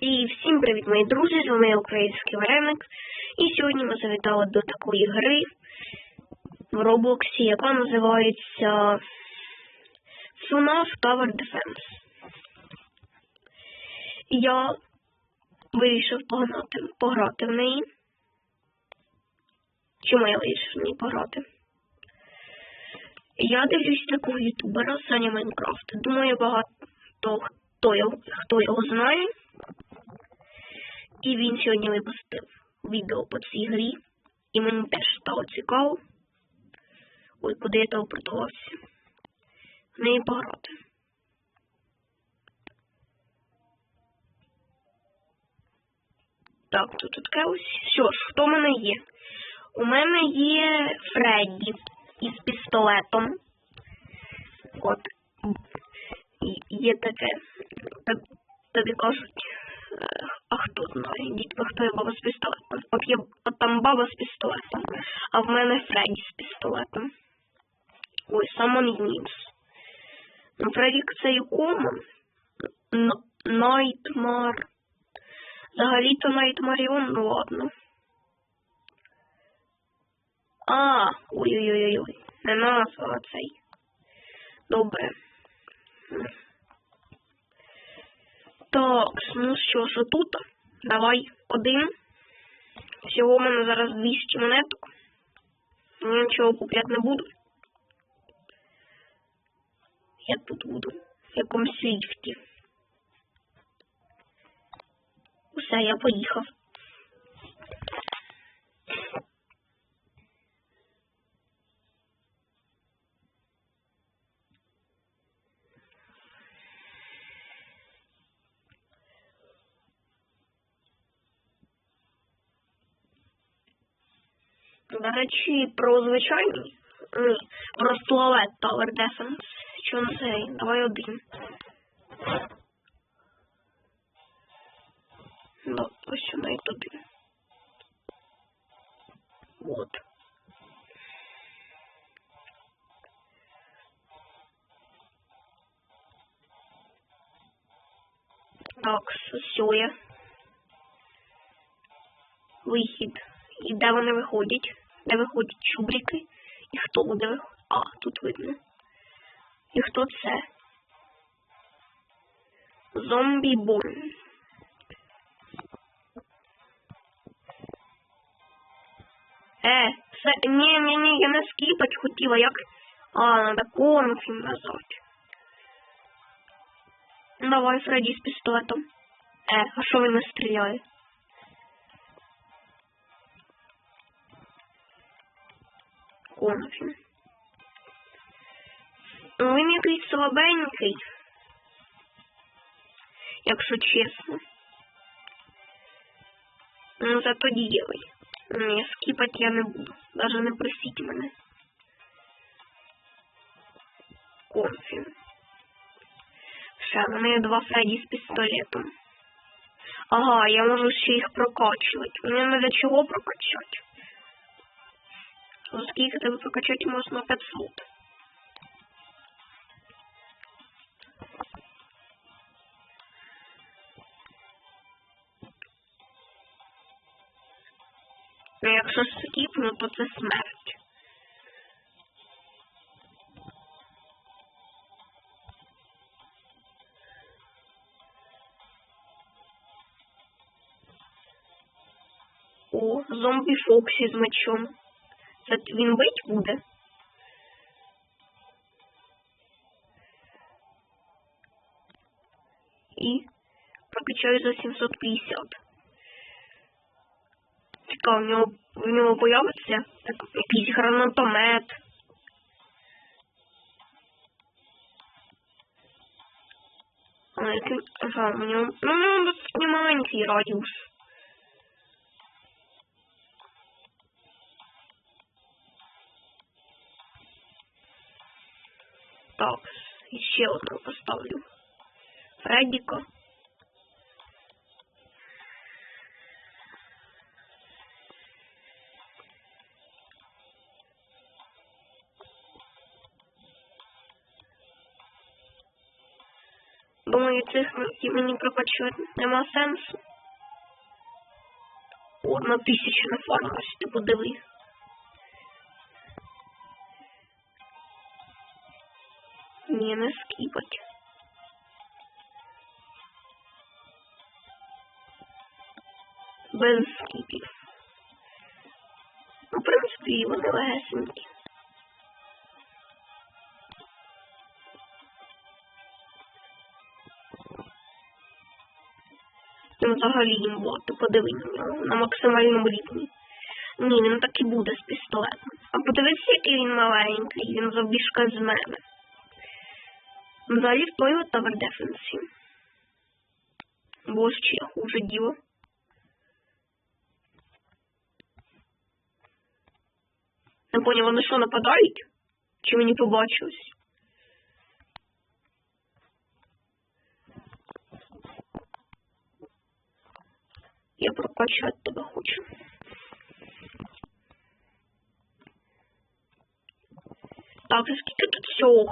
І всім привіт, мої друзі! З вами Український Вареник. І сьогодні ми завітали до такої гри в Роблоксі, яка називається FNAF Tower Defense. Я вирішив погнати, пограти в неї. Чому я вирішив в неї пограти? Я дивлюсь такого ютубера Саня Майнкрафт. Думаю, багато хто його, хто його знає. І він сьогодні випустив відео по цій грі. І мені теж стало цікаво. Ой, куди я телепортувався. В неї пограти. Так, тут таке ось. Що ж, хто в мене є? У мене є Фредді із пістолетом. От. Є таке. Тобі- кажуть, а хто знає, дітка, хто є баба з пістолетом. От є от там баба з пістолетом, а в мене Фредді з пістолетом. Ой, Самон Юнікс. Ну, Фредді це і комон. Найтмар. Взагалі-то Найтмаріон, ну ладно. А, ой-ой-ой-ой, не назва цей. Добре. Так, ну що ж. Давай один. Всього в мене зараз 200 монеток. Я нічого купляти не буду. Я тут буду. В якомусь ліфті. Усе, я поїхав. До речі, про звичайний. Ні, про туалет Tower Defense. Що на цей? Давай один. Ну, ось сюди і туди. От. Так, я. Вихід. І де вони виходять? Де виходять чубрики? І хто буде виходити? А, тут видно. І хто це? Зомбі Борн. Е, це... Ні, ні, ні, я не скіпать хотіла, як... А, надо конфім назвати. Давай, Фредді, з пістолетом. Е, а що він не стріляє? Ну, Він якийсь слабенький. Якщо чесно. Ну, зато дієвий. Ні, скіпати я не буду. Даже не просіть мене. Конфі. Все, в мене два Фредді з пістолетом. Ага, я можу ще їх прокачувати. Мені не для чого прокачати. Скільки прокачати можна 500. Ну, якщо скіпну, то це смерть. О, зомбі Фоксі з мечом. Це він бить буде? І прокачаю за 750. Цікаво, в нього, в нього появиться так, якийсь гранатомет. Ага, у нього, ну, у нього достатньо маленький радіус. Так, ще одного поставлю. Фреддіка. Думаю, цих мені- прокачувати нема сенсу. Одна тисяча на фармось, ти подиви. Ні, не скіпать. Без скіпів. Ну, в принципі, вони легесенькі. Він взагалі імбот, ти подиви на нього на максимальному рівні. Ні, він так і буде з пістолетом. А подивись, який він маленький, він завбіжка з мене. Взагалі в той от Tower Defense. Бо ще хуже діло. Не поняв, вони що нападають? Чи мені побачилось? Я прокачати тебе хочу. Так, скільки тут всього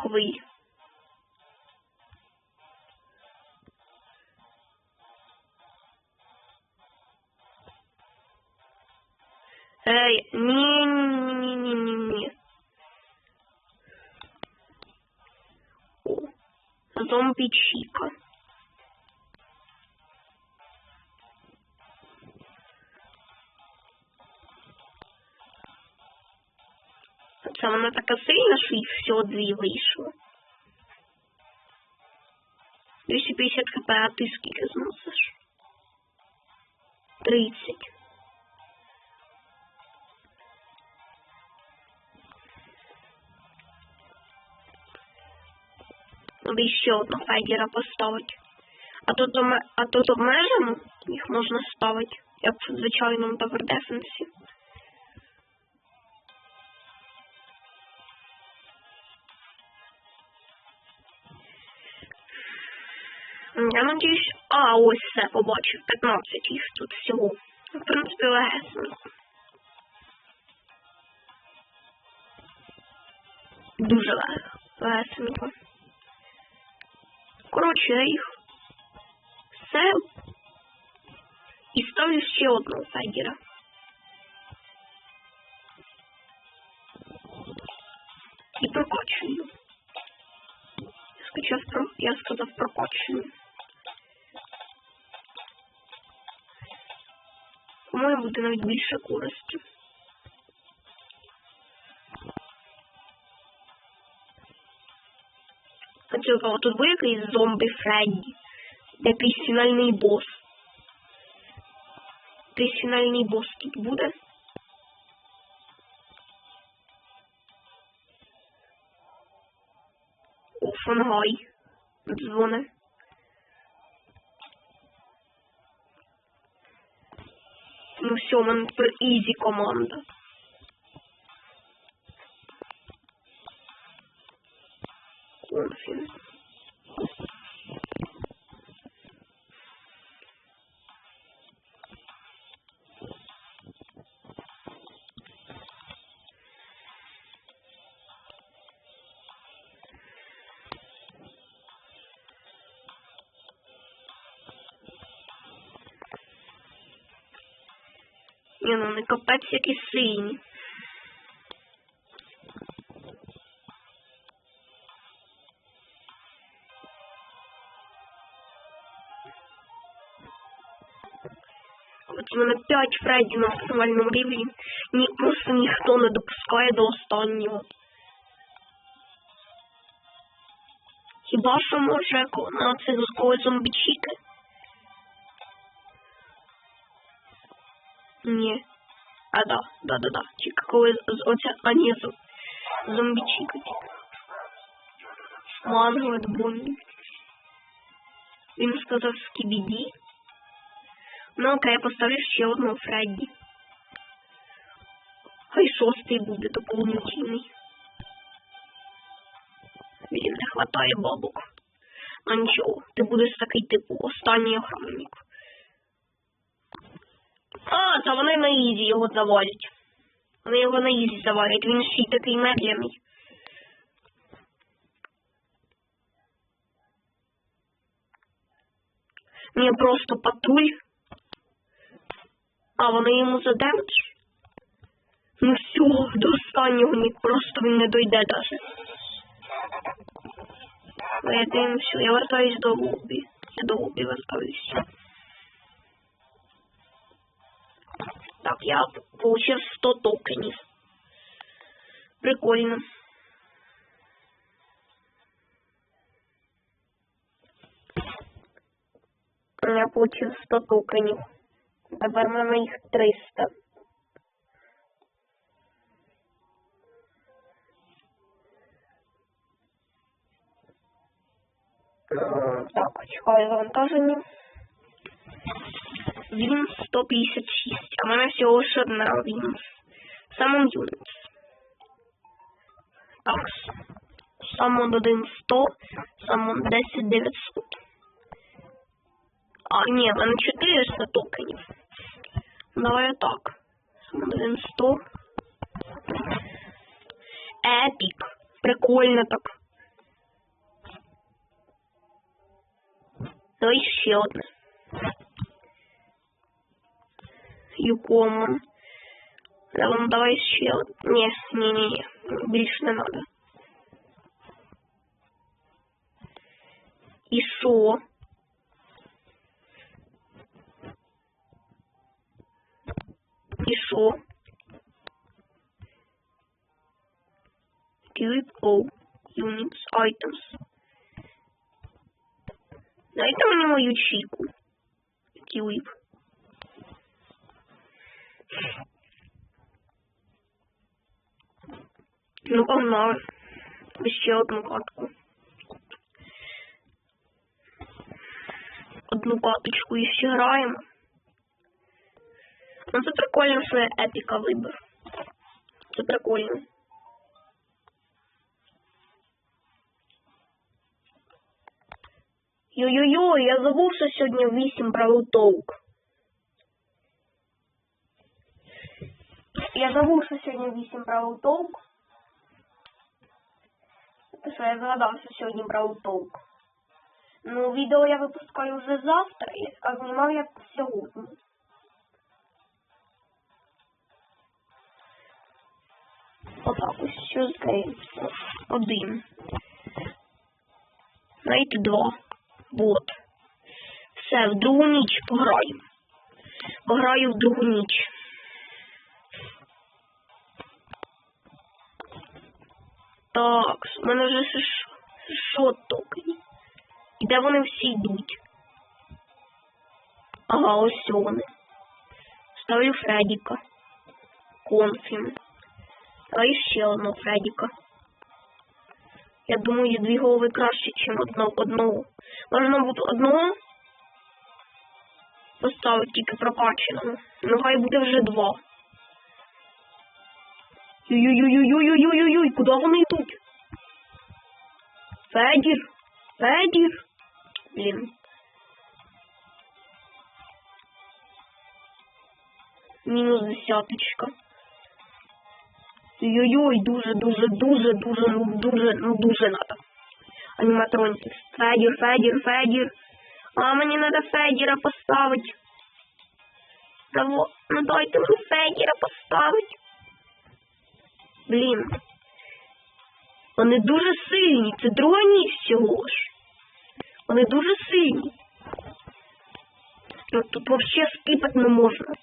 всього дві вийшло. 250 хп, а ти скільки зносиш? 30. Надо ще одного файдера поставити. А тут, а тут обмежено їх можна ставити, як в звичайному Tower Я надіюсь, а ось все побачив. 15 їх тут всього. В принципі, легесенько. Дуже лег- легесенько. Коротше, я їх все і ставлю ще одного файдера. І прокачую. Я про. Я сказав прокачую. По-моєму, буде навіть більше користі. А цікаво, тут буде якийсь зомбі Фредді. Якийсь фінальний бос. Якийсь фінальний бос тут буде. О, фангай. Дзвони. Мене ізі команда. Конфін. Ні, ну не капець які сині. От у мене 5 Фредді на максимальному рівні. Ні, просто ніхто не допускає до останнього. Хіба що може на цих когось зомбічіки? Ні. А да, да, да, да. Тільки коли з- оця, а ні, з- зомбічіка тільки. Манго Бонні. Він сказав скібіді. Ну окей, я поставлю ще одного Фредді. Хай шостий буде доповнительний. Блін, не хватає бабок. Ну нічого, ти будеш такий типу останній охранник. А, це вони на ізі його завалять. Вони його на ізі завалять, він ще й такий медленний. Ні, просто патруль. А вони йому задемедж? Ну все, до останнього ні, просто він не дойде даже. Ну, я все, я вертаюсь до лобі. Я до лобі вертаюсь. Так, я получив 100 токенів. Прикольно. Я получив 100 токенів. Тепер в мене їх 300. Е, Так, чекаю завантаження. Він 156, а в мене всього лише одна він. Самон Юнітс. Так. Самон 1 100, самон 10 900. А, ні, в мене 400 токенів. Давай так. Самон 1 100. Епік. Прикольно так. Давай ще одне. Юкомон. Ну, давай ще одне. Ні, ні, ні, ні. Більше не надо. І що? І що? Keep all units items. Дайте мені мою чіку. Кіліп. Ну, погнали. Ще одну катку. Одну каточку і ще граємо. Ну, це прикольно, що я епіка вибір. Це прикольно. Йо-йо-йо, я забув, що сьогодні 8 правил толк. Я забув, що сьогодні 8 правил толк. Що я згадав, сьогодні правил толк. Ну, відео я випускаю вже завтра, а знімав я сьогодні. Отак ось що здається. Один. Навіть два. Вот. Все, в другу ніч пограю. Пограю в другу ніч. Так, в мене вже що токені. І де вони всі йдуть? Ага, ось вони. Ставлю Фредіка. Конфім. Давай ще одного Фредіка. Я думаю, дві голови краще, ніж одного. одного. Можна буде одного поставити тільки прокачаного. Ну хай буде вже два. Ой-ой-ой-ой-ой-ой-ой-ой, куди вони йдуть? Федір, Федір. Блін. Мінус десяточка. Ой-ой-ой, дуже, дуже, дуже, дуже, ну дуже, ну дуже надо. Аніматроники. Федір, Федір, Федір. А мені треба Федіра поставити. Давай, ну дайте мені Федіра поставити. Блін. Вони дуже сильні. Це друга ніч всього ж. Вони дуже сильні. Ну, тут взагалі скипати не можна.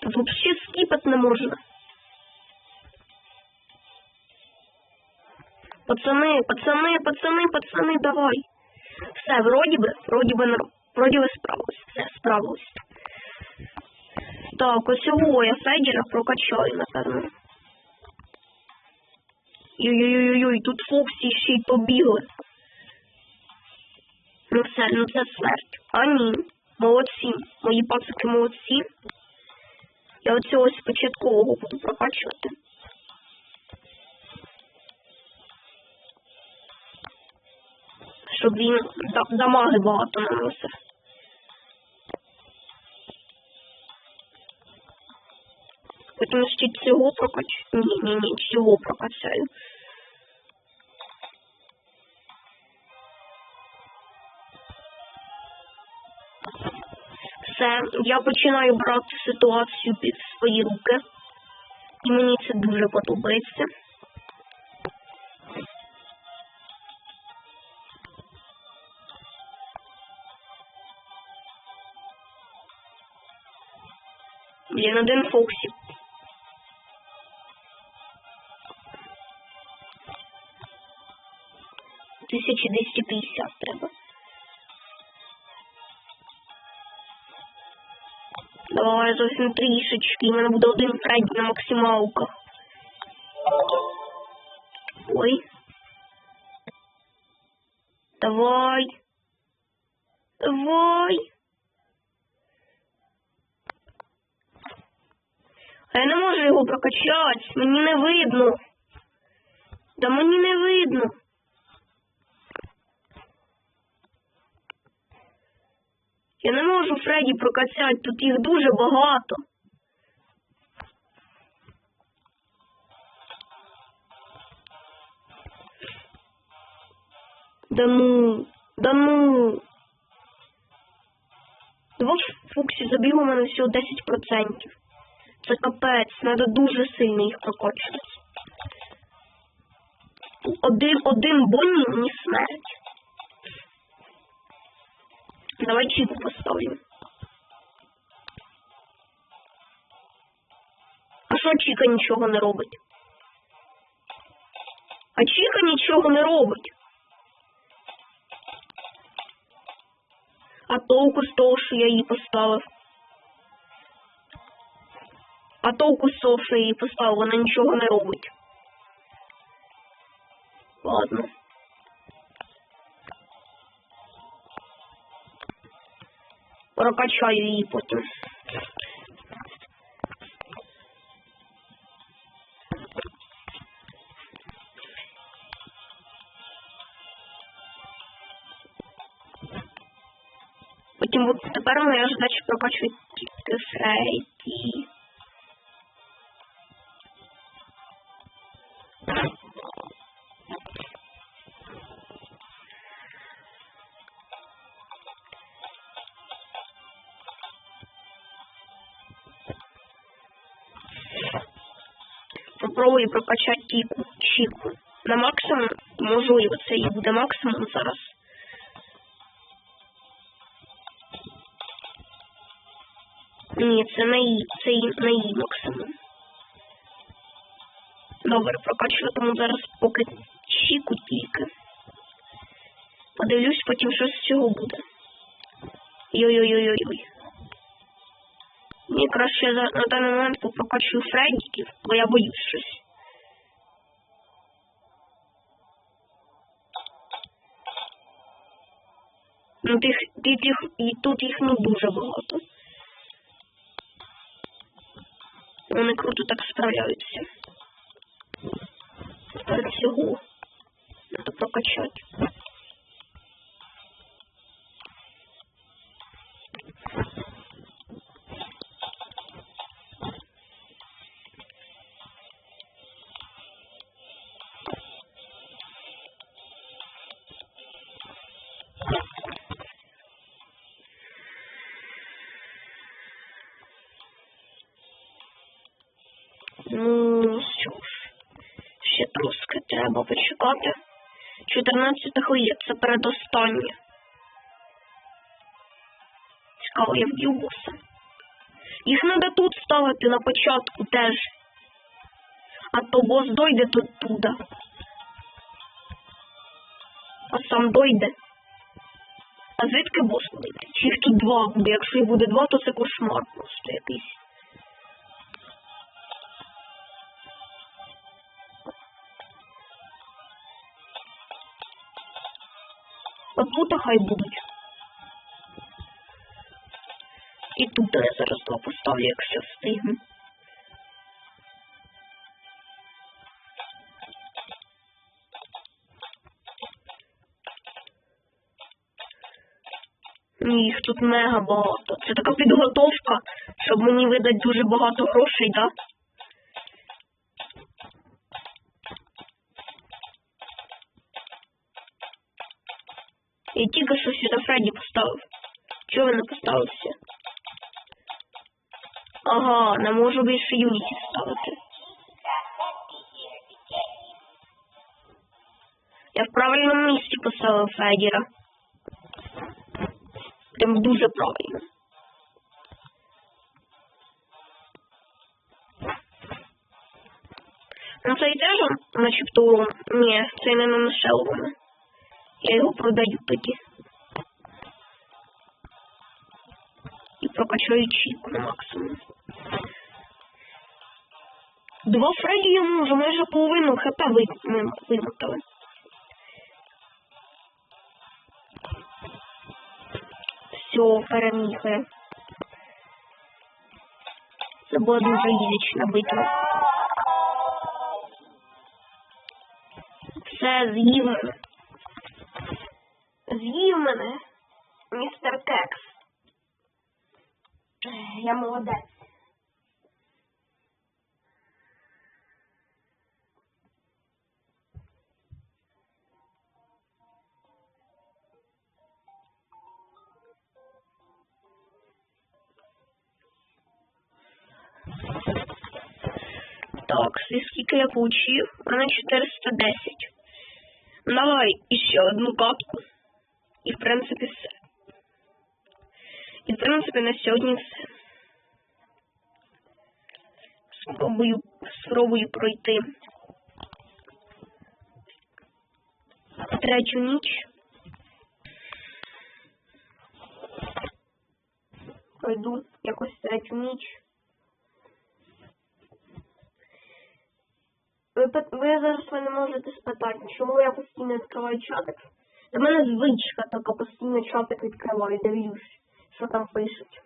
Тут вообще скипать не можна. Пацани, пацани, пацани, пацани, давай. Все, вроді би, вроді би, нар- вроді би. Все, справилось. Так, ось його я Федіра прокачаю, напевно. Ой-ой-ой, тут Фоксі ще й побігли. Ну все, ну це смерть. А ні, молодці. Мої пацики молодці. Я оцього ось початкового буду прокачувати. Щоб він дамаги багато наносив. Потім ще цього прокачаю. Ні, ні, ні, цього прокачаю. Все, я починаю брати ситуацію під свої руки. І мені це дуже подобається. Блін, один Фоксі. Тисячі двісті п'ятдесят треба. Давай зовсім трішечки. У мене буде один Фредді на максималках. Ой. Давай. Давай. А я не можу його прокачати. Мені не видно. Да мені не видно. Я не можу Фредді прокачати, тут їх дуже багато. Да ну, да ну. Два Фуксі забіг у мене всього 10%. Це капець, треба дуже сильно їх прокачувати. Один, один Бонні мені смерть. Давай чику поставлю. А що Чіка нічого не робить? А Чіка нічого не робить. А толку з того, що я її поставив. А толку з її поставив, вона нічого не робить. Ладно. Прокачаю її потім. Потім от тепер моя задача прокачувати тільки Фредді. Попробую прокачати кіку, чіку. На максимум, можливо, це і буде максимум зараз. Ні, це на її, це на її максимум. Добре, прокачуватиму зараз поки чіку тільки. Подивлюсь, потім що з цього буде. Йой-йой-йой-йой. Мені краще на даний момент прокачую Фреддіків, бо я боюсь щось. Ну, тих, тих, їх, і тут їх не дуже багато. Вони круто так справляються. Тепер цього. Надо прокачати. Ну, що ж, ще трошки треба почекати. 14 хвилин, це передостаннє. Цікаво, я вб'ю боса. Їх треба тут ставити на початку теж. А то бос дойде тут туди. А сам дойде. А звідки бос їх тут два буде? Якщо їх буде два, то це кошмар просто якийсь. Отут хай будуть. І тут я зараз два поставлю, якщо встигну. Їх тут мега багато. Це така підготовка, щоб мені видати дуже багато грошей, да? Я тільки що сюди Фредді поставив. Чого ви не поставився? Ага, не можу більше Юніті ставити. Я в правильному місці поставив Федіра. Прям дуже правильно. Ну цей теж начебто урон. Ні, цей не нанесе урону. Я його продаю тоді. І прокачаю чіку на максимум. Два Фредді йому вже майже половину хп вимотали. Все, перемігли. Це була дуже ізічна битва. Все, з'їв З'їв мене, містер Кекс. Я молодець. Так, скільки я получив? Мене 410. Давай іще одну катку. І в принципі все. І в принципі на сьогодні все. Спробую, спробую пройти третю ніч. Пройду якось третю ніч. Ви, ви зараз мене можете спитати, чому я постійно відкриваю чатик? До мене звичка така постійно чатик відкриваю, дивлюсь, що там пишуть.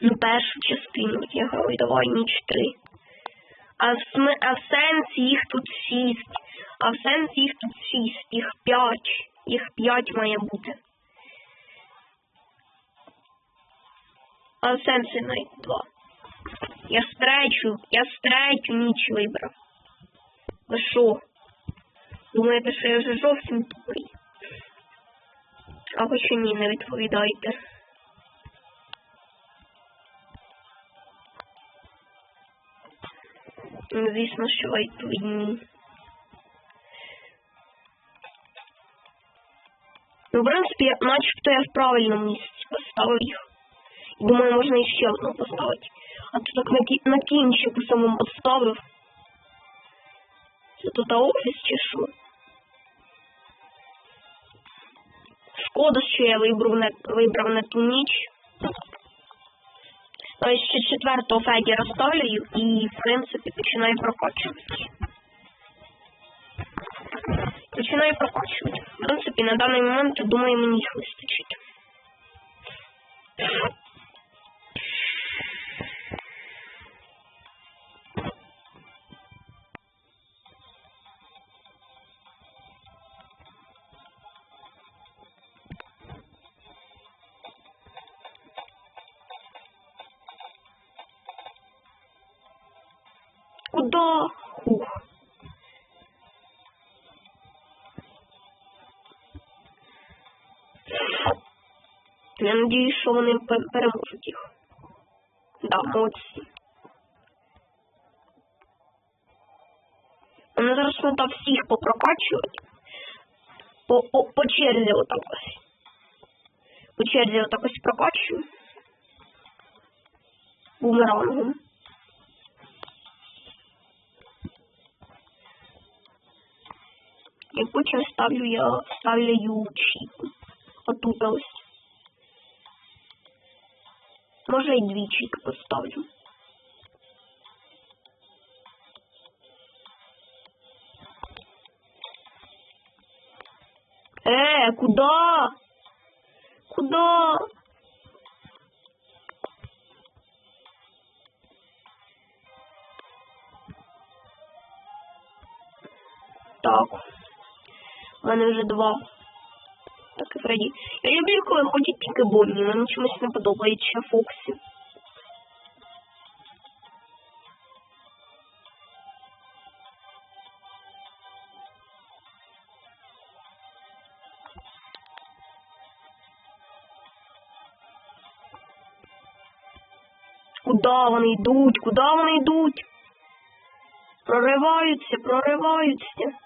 Ну, першу частину я граю, давай ніч три. А в, сми... а в сенсі їх тут шість. А в сенсі їх тут шість, їх п'ять. Їх п'ять має бути. А в сенсі навіть два. Я стречу, я стречу ніч вибрав. Ви що? Думаєте, що я вже зовсім тупий? А хоча ні, не відповідайте. Ну, Звісно, що відповідні. Ну, в принципі, начебто я в правильному місці поставив їх. Думаю, можна іще одну поставити. А то так на, кі- на кінчику самому поставив. Це тут офіс чи що? Шкода, що я вибрав не, вибрав не ту ніч. Ось ще четвертого Федіра ставлю і, в принципі, починаю прокачувати. Починаю прокачувати. В принципі, на даний момент, думаю, мені їх вистачить. Куда? Ух. Я надіюсь, що вони пе- переможуть їх. Да, молодці. Мене зараз треба всіх попрокачувати. По, по, по черзі отак ось. По черзі отак ось прокачую. Бумерангом. І потім ставлю я ставлю чіку. Отут ось. Може і дві поставлю. Э, куда? Куда? Так. У мене вже два. Так і Фредді. Я люблю, коли ходять тільки Бонні, мені чомусь не подобається Фоксі. Куда вони йдуть? Куда вони йдуть? Прориваються, прориваються.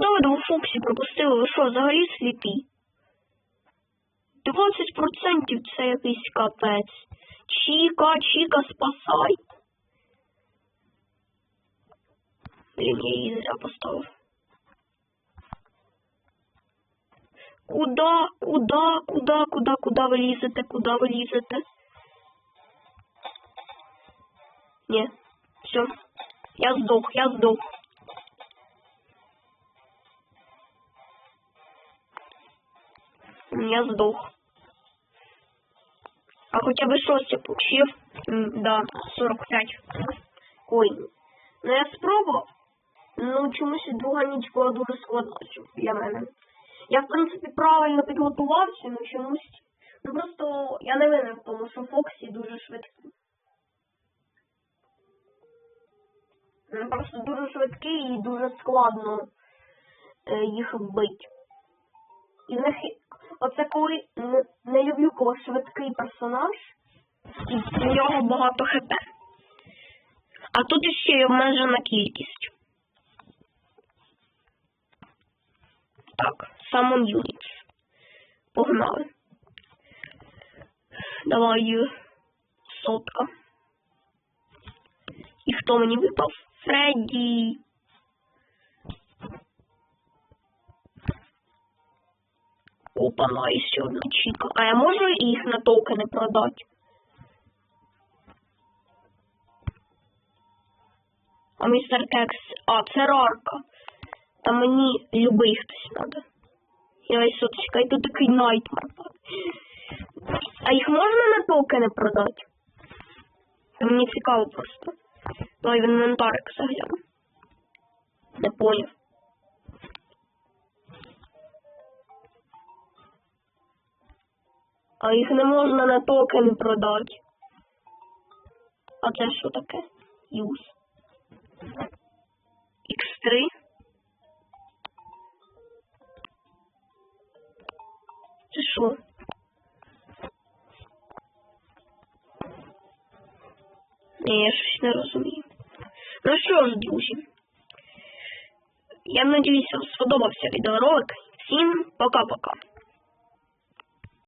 Ви двох Фоксі пропустили? Ви що, взагалі сліпі? 20% це якийсь капець. Чіка, Чіка, спасай. Блін, я її зря поставив. Куда, куда, куда, куда, куда ви лізете, куда ви лізете? Ні, все. Я здох, я здох. Я здох. А хоча б щось я получив. Да, 45 коїнів. Ну я спробував. Ну чомусь друга ніч була дуже складна для мене. Я, в принципі, правильно підготувався, ну чомусь. Ну просто я не винен в тому, що Фоксі дуже швидкий. Він просто дуже швидкий і дуже складно е, їх вбити. І в них оце коли не, люблю, коли швидкий персонаж, і в нього багато хп. А тут іще й обмежена кількість. Так, Summon Units. Погнали. Давай е, сотка. І хто мені випав? Фредді. Опа, ну і ще одна чіка. А я можу їх на токени продати? А містер Кекс. А, це рарка. Та мені любий хтось треба. Я ось тут такий найтмар. А їх можна на токени продати? Це мені цікаво просто. Давай в інвентарик загляну. Не поняв. А їх не можна на токени продати. А це що таке? Юз. X3. Це що? Ні, я щось не розумію. Ну що ж, друзі. Я надіюсь, вам сподобався відеоролик. Всім пока-пока.